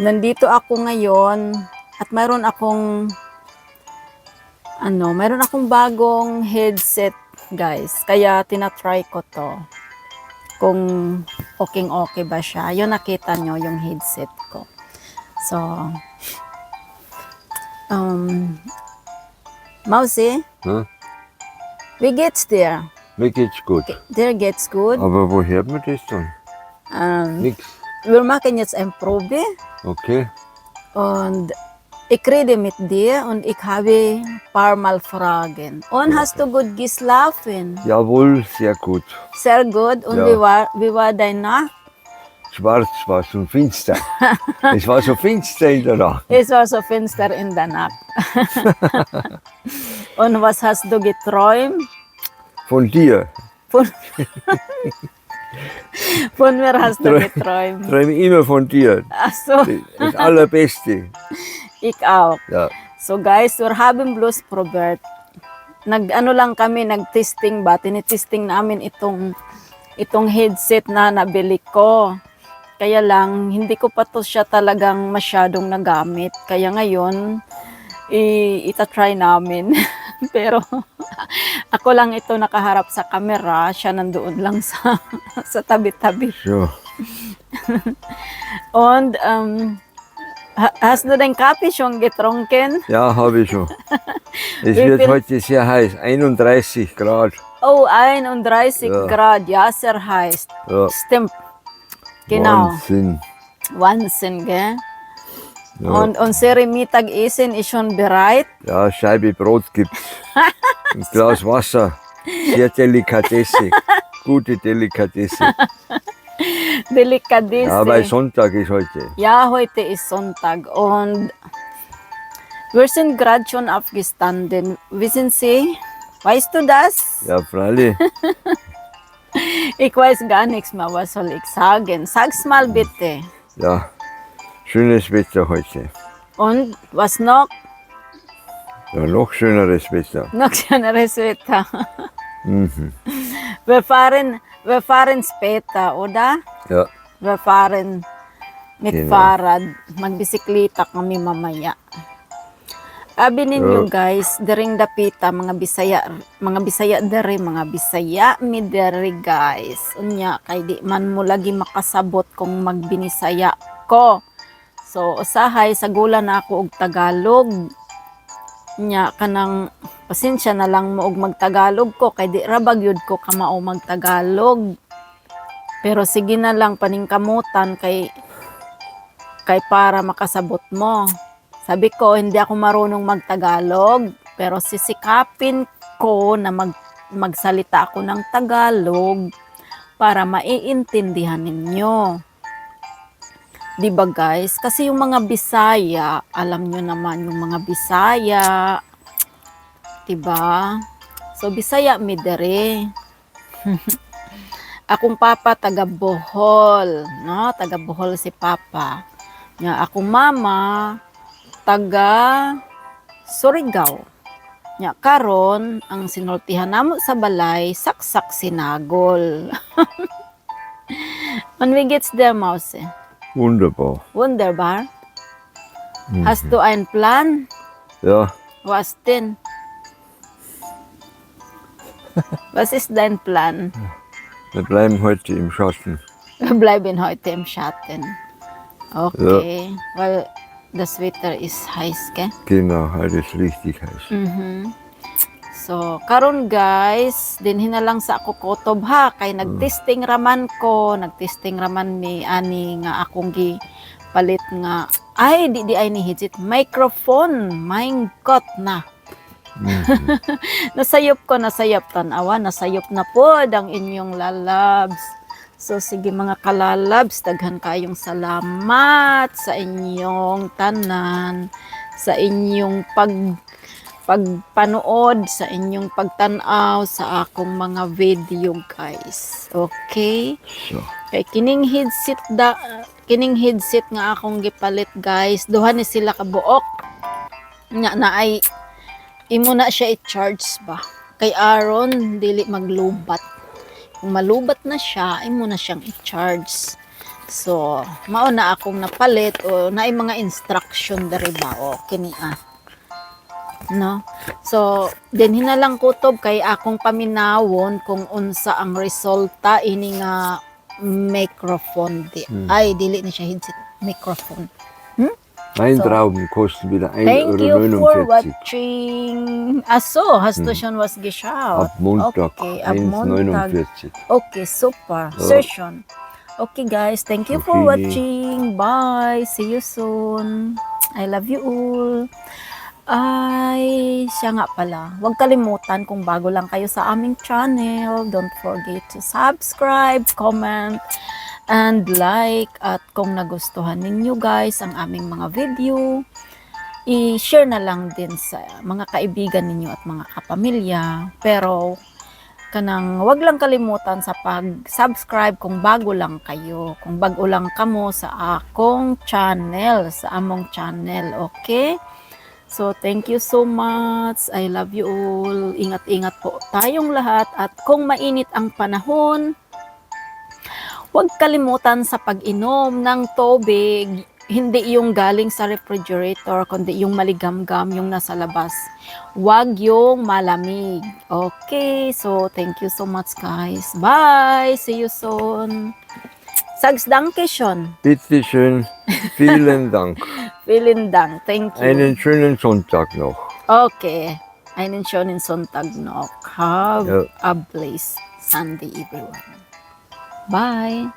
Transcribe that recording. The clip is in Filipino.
Nandito ako ngayon at mayroon akong ano, mayroon akong bagong headset, guys. Kaya tinatry ko to. Kung okay okay ba siya. Yun nakita nyo yung headset ko. So, um, Mausi, Hm? wie geht's dir? Mir geht's gut. Dir geht's gut. Aber woher mir das dann? Ähm, Nix. Wir machen jetzt ein Probe. Okay. Und ich rede mit dir und ich habe ein paar Mal Fragen. Und hast du gut geschlafen? Jawohl, sehr gut. Sehr gut. Und Ja. wie, war, wie war deine Nacht? Schwarz war so finster. es war so finster in der Nacht. Es war so finster in der Nacht. und was hast du geträumt? Von dir. Von, von mir hast du Träum- geträumt. Träume immer von dir. Ach so, Das Allerbeste. ich auch. Ja. So guys, wir haben bloß probiert. Nag ano lang kami, nag-testing ba? Tinitesting namin itong itong headset na nabili ko. Kaya lang, hindi ko pa to siya talagang masyadong nagamit. Kaya ngayon, i ita-try namin. Pero ako lang ito nakaharap sa camera, siya nandoon lang sa sa tabi-tabi. So. Und ha- hast du den Kaffee schon getrunken? Ja, habe ich schon. Es wird viel- heute sehr heiß. 31 Grad. Oh, 31 Ja. Grad, ja, sehr heiß. Ja. Stimmt. Genau. Wahnsinn. Wahnsinn, gell? Ja. Und unsere Mittagessen ist schon bereit. Ja, Scheibe Brot gibt's. Ein Glas Wasser. Sehr Delikatesse. Gute Delikatesse. Delikadesse. Ja, weil Sonntag ist heute. Ja, heute ist Sonntag und wir sind gerade schon aufgestanden. Wissen Sie, weißt du das? Ja, freilich. Ich weiß gar nichts mehr, was soll ich sagen. Sag's mal bitte. Ja, schönes Wetter heute. Und was noch? Ja, noch schöneres Wetter. Noch schöneres Wetter. Mhm. Wir fahren, wir fahren später, oder? Ja, Wir fahren mit Genau. Fahrrad. Magbisikleta kami mamaya. Abi ninyo guys, daring dapita mga Bisaya, mga Bisaya dere, mga Bisaya mi dere guys. Unya kay di man mo lagi makasabot kung magbinisaya ko. So usahay sagula na ako og Tagalog. Nya kanang pasensya na lang mo og magtagalog ko kay di ra ko kamao magtagalog. Pero sige na lang paningkamutan kay kay para makasabot mo. Sabi ko, hindi ako marunong magtagalog, pero sisikapin ko na mag, magsalita ako ng Tagalog para maiintindihan ninyo. 'Di ba guys? Kasi yung mga Bisaya, alam nyo naman yung mga Bisaya, 'di ba? So Bisaya mi dere. Akong papa taga Bohol, no? Taga Bohol si papa. Nya akong mama taga Surigao. Nya karon ang sinultihan namo sa balay saksak sinagol. Man wie geht's dir, Mause? Wunderbar. Wunderbar. Mhm. Hast du einen Plan? Ja, Was denn? Was ist dein Plan? wir bleiben heute im Schatten. Wir bleiben heute im Schatten. Okay, weil das Wetter ist heiß, gell? Genau, heute ist richtig heiß. Mhm. So, karon guys, dinhi na lang sa ako kotob ha kay nagtesting raman ko, nagtesting raman mi ani nga akong gi palit nga ay di di ay ni hijit microphone. My God na. Mhm. Nasayop ko, nasayop tanawa, nasayop na po ang inyong lalabs. So sige mga kalalabs, daghan kayong salamat sa inyong tanan, sa inyong pag pagpanood, sa inyong pagtanaw sa akong mga video guys. Okay? So, Kay kining headset da kining headset nga akong gipalit guys, duha ni sila kabuok. Nga na ay imo na siya i-charge ba. Kay Aaron dili maglubat. Kung malubat na siya, imo na siyang i-charge. So, mao na akong napalit o naay mga instruction diri ba o kini ah. No? So, din hinalang kutob kay akong paminawon kung unsa ang resulta ini nga microphone di. Hmm. Ay, dili na siya headset microphone. Ein So- Trauben kostet wieder Thank you for 1,49 Euro. watching. Aso, hastusyon was geschaut. Ab Montag Okay, ab Montag. 1,49. Okay, super. Oh. Session. Okay guys, thank you for Okay. watching. Bye. See you soon. I love you all. Ay, siya nga pala. Huwag kalimutan kung bago lang kayo sa aming channel. Don't forget to subscribe, comment, and like. At kung nagustuhan ninyo guys ang aming mga video, i-share na lang din sa mga kaibigan ninyo at mga kapamilya. Pero kanang wag lang kalimutan sa pag-subscribe kung bago lang kayo, kung bago lang kamo sa akong channel, sa among channel, okay? So, thank you so much. I love you all. Ingat-ingat po tayong lahat. At kung mainit ang panahon, huwag kalimutan sa pag-inom ng tubig. Hindi yung galing sa refrigerator, kundi yung maligamgam, yung nasa labas. Huwag yung malamig. Okay, so thank you so much guys. Bye! See you soon. Sags danke schon. Bitte schön. Vielen Dank. Vielen Dank. Thank you. Einen schönen Sonntag noch. Okay. Einen schönen Sonntag noch. Have Ja. a blessed Sunday, everyone. Bye.